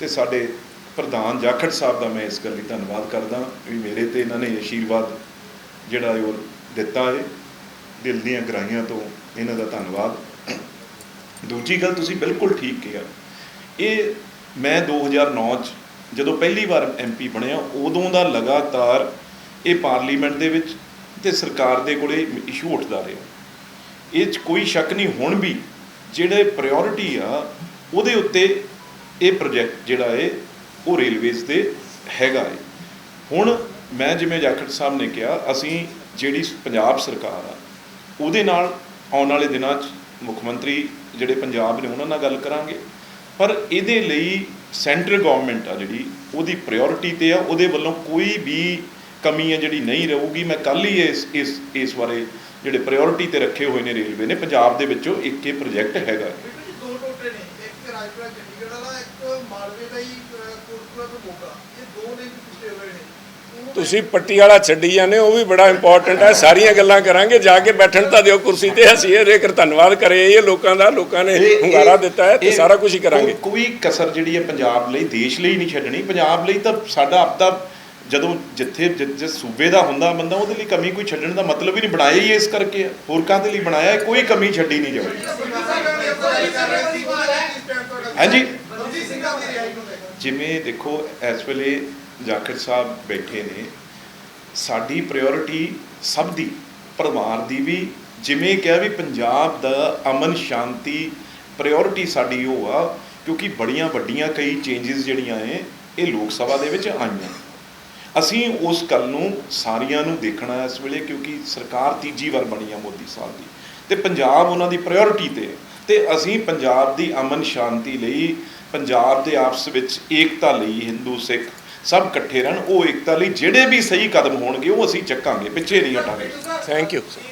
D: ਤੇ ਸਾਡੇ ਪ੍ਰਧਾਨ ਜਾਖੜ ਸਾਹਿਬ ਦਾ ਮੈਂ ਇਸ ਗੱਲ ਲਈ ਧੰਨਵਾਦ ਕਰਦਾ ਵੀ ਮੇਰੇ ਤੇ ਇਹਨਾਂ ਨੇ ਆਸ਼ੀਰਵਾਦ ਜਿਹੜਾ ਹੈ ਉਹ ਦਿੱਤਾ ਹੈ। ਦਿਲ ਦੀਆਂ ਗਹਿਰਾਈਆਂ ਤੋਂ ਇਹਨਾਂ ਦਾ ਧੰਨਵਾਦ। ਦੂਜੀ ਗੱਲ ਤੁਸੀਂ ਬਿਲਕੁਲ ਠੀਕ ਕਿਹਾ। ਇਹ ਮੈਂ 2009 ਚ ਜਦੋਂ ਪਹਿਲੀ ਵਾਰ ਐਮਪੀ ਬਣਿਆ, ਉਦੋਂ ਦਾ ਲਗਾਤਾਰ ਇਹ ਪਾਰਲੀਮੈਂਟ ਦੇ ਵਿੱਚ ਤੇ ਸਰਕਾਰ ਦੇ ਕੋਲੇ ਇਸ਼ੂ ਉੱਠਦਾ ਰਿਹਾ। ਇਹ 'ਚ ਕੋਈ ਸ਼ੱਕ ਨਹੀਂ, ਹੁਣ ਵੀ ਜਿਹੜੇ ਪ੍ਰਾਇੋਰਟੀ ਆ, ਉਹਦੇ ਉੱਤੇ ਇਹ ਪ੍ਰੋਜੈਕਟ ਜਿਹੜਾ ਹੈ ਉਹ ਰੇਲਵੇਜ਼ ਦੇ ਹੈਗਾ ਹੈ ਹੁਣ ਮੈਂ ਜਿਵੇਂ ਜਾਖੜ ਸਾਹਿਬ ਨੇ ਕਿਹਾ, ਅਸੀਂ ਜਿਹੜੀ ਪੰਜਾਬ ਸਰਕਾਰ ਆ, ਉਹਦੇ ਨਾਲ ਆਉਣ ਵਾਲੇ ਦਿਨਾਂ 'ਚ ਮੁੱਖ ਮੰਤਰੀ ਜਿਹੜੇ ਪੰਜਾਬ ਨੇ, ਉਹਨਾਂ ਨਾਲ ਗੱਲ ਕਰਾਂਗੇ। ਪਰ ਇਹਦੇ ਲਈ ਸੈਂਟਰ ਗਵਰਨਮੈਂਟ ਆ ਜਿਹੜੀ, ਉਹਦੀ ਪ੍ਰਾਇੋਰਟੀ ਤੇ ਆ, ਉਹਦੇ ਵੱਲੋਂ ਕੋਈ ਵੀ ਕਮੀ ਹੈ ਜਿਹੜੀ ਨਹੀਂ ਰਹੂਗੀ। ਮੈਂ ਕੱਲ ਹੀ ਇਸ ਇਸ ਇਸ ਬਾਰੇ ਜਿਹੜੇ ਪ੍ਰਾਇੋਰਟੀ ਤੇ ਰੱਖੇ ਹੋਏ ਨੇ ਰੇਲਵੇ ਨੇ, ਪੰਜਾਬ ਦੇ ਵਿੱਚੋਂ ਇੱਕ ਇਹ ਪ੍ਰੋਜੈਕਟ ਹੈਗਾ।
B: ਦੋ ਟੋਟੇ ਨੇ, ਇੱਕ ਰਾਜਪੁਰਾ ਚੰਡੀਗੜ੍ਹ ਵਾਲਾ ਇੱਕ ਮਾਲਵੇ ਦਾ ਹੀ ਅਹ, ਕੋਟਕਪੂਰਾ ਤੋਂ ਮੋਗਾ ਇਹ ਦੋ ਲਿੰਕ ਪਿਛੇ ਹੋਏ ਨੇ ਉਹਨੂੰ
A: ਤੁਸੀਂ ਪੱਟੀ ਵਾਲਾ ਛੱਡੀ ਜਾਂਦੇ ਉਹ ਵੀ ਬੜਾ ਇੰਪੋਰਟੈਂਟ ਹੈ। ਸਾਰੀਆਂ ਗੱਲਾਂ ਕਰਾਂਗੇ ਜਾ ਕੇ ਬੈਠਣ ਤਾਂ ਦਿਓ ਕੁਰਸੀ ਤੇ। ਅਸੀਂ ਇਹ ਜੇਕਰ ਧੰਨਵਾਦ ਕਰੇ ਇਹ ਲੋਕਾਂ ਦਾ ਲੋਕਾਂ ਨੇ ਹੁੰਗਾਰਾ ਦਿੱਤਾ ਹੈ ਤੇ ਸਾਰਾ ਕੁਝ ਹੀ ਕਰਾਂਗੇ।
D: ਕੋਈ- ਕਸਰ ਜਿਹੜੀ ਹੈ ਪੰਜਾਬ ਲਈ ਦੇਸ਼ ਲਈ ਨਹੀਂ ਛੱਡਣੀ। ਪੰਜਾਬ ਲਈ ਤਾਂ ਸਾਡਾ ਆਪਦਾ ਜਦੋਂ ਜਿੱਥੇ ਜਿਸ ਸੂਬੇ ਦਾ ਹੁੰਦਾ ਬੰਦਾ ਉਹਦੇ ਲਈ ਕਮੀ ਕੋਈ ਛੱਡਣ ਦਾ ਮਤਲਬ ਹੀ ਨਹੀਂ ਬਣਾਇਆ ਹੀ ਇਸ ਕਰਕੇ। ਹੋਰ ਕਾਹਦੇ ਲਈ ਬਣਾਇਆ? ਕੋਈ ਕਮੀ ਛੱਡੀ ਨਹੀਂ ਜਾਊਗੀ ਹਾਂਜੀ।
B: ਦੀ ਕੇ
D: ਜਿਵੇਂ ਦੇਖੋ ਇਸ ਵੇਲੇ ਜਾਖੜ ਸਾਹਿਬ ਬੈਠੇ ਨੇ, ਸਾਡੀ ਪ੍ਰਾਇੋਰਟੀ ਸਭ ਦੀ, ਪਰਿਵਾਰ ਦੀ ਵੀ, ਜਿਵੇਂ ਕਿਹਾ ਵੀ ਪੰਜਾਬ ਦਾ ਅਮਨ ਸ਼ਾਂਤੀ ਪ੍ਰਾਇੋਰਟੀ ਸਾਡੀ ਉਹ ਆ, ਕਿਉਂਕਿ ਬੜੀਆਂ ਵੱਡੀਆਂ ਕਈ ਚੇਂਜਸ ਜਿਹੜੀਆਂ ਐ, ਇਹ ਲੋਕ ਸਭਾ ਦੇ ਵਿੱਚ ਆਈਆਂ। ਅਸੀਂ ਉਸ ਗੱਲ ਨੂੰ ਸਾਰੀਆਂ ਨੂੰ ਦੇਖਣਾ ਇਸ ਵੇਲੇ ਕਿਉਂਕਿ ਸਰਕਾਰ ਤੀਜੀ ਵਾਰ ਬਣੀ ਆ ਮੋਦੀ ਸਾਹਿਬ ਦੀ। ਤੇ ਪੰਜਾਬ ਉਹਨਾਂ ਦੀ ਪ੍ਰਾਇੋਰਟੀ ਤੇ ਹੈ ਤੇ ਅਸੀਂ ਪੰਜਾਬ ਦੀ ਅਮਨ ਸ਼ਾਂਤੀ ਲਈ, ਪੰਜਾਬ ਦੇ ਆਪਸ ਵਿੱਚ ਏਕਤਾ ਲਈ ਹਿੰਦੂ ਸਿੱਖ ਸਭ ਇਕੱਠੇ ਰਹਿਣ, ਉਹ ਏਕਤਾ ਲਈ ਜਿਹੜੇ ਵੀ ਸਹੀ ਕਦਮ ਹੋਣਗੇ, ਉਹ ਅਸੀਂ ਚੱਕਾਂਗੇ, ਪਿੱਛੇ ਨਹੀਂ ਹਟਾਂਗੇ।
A: Thank you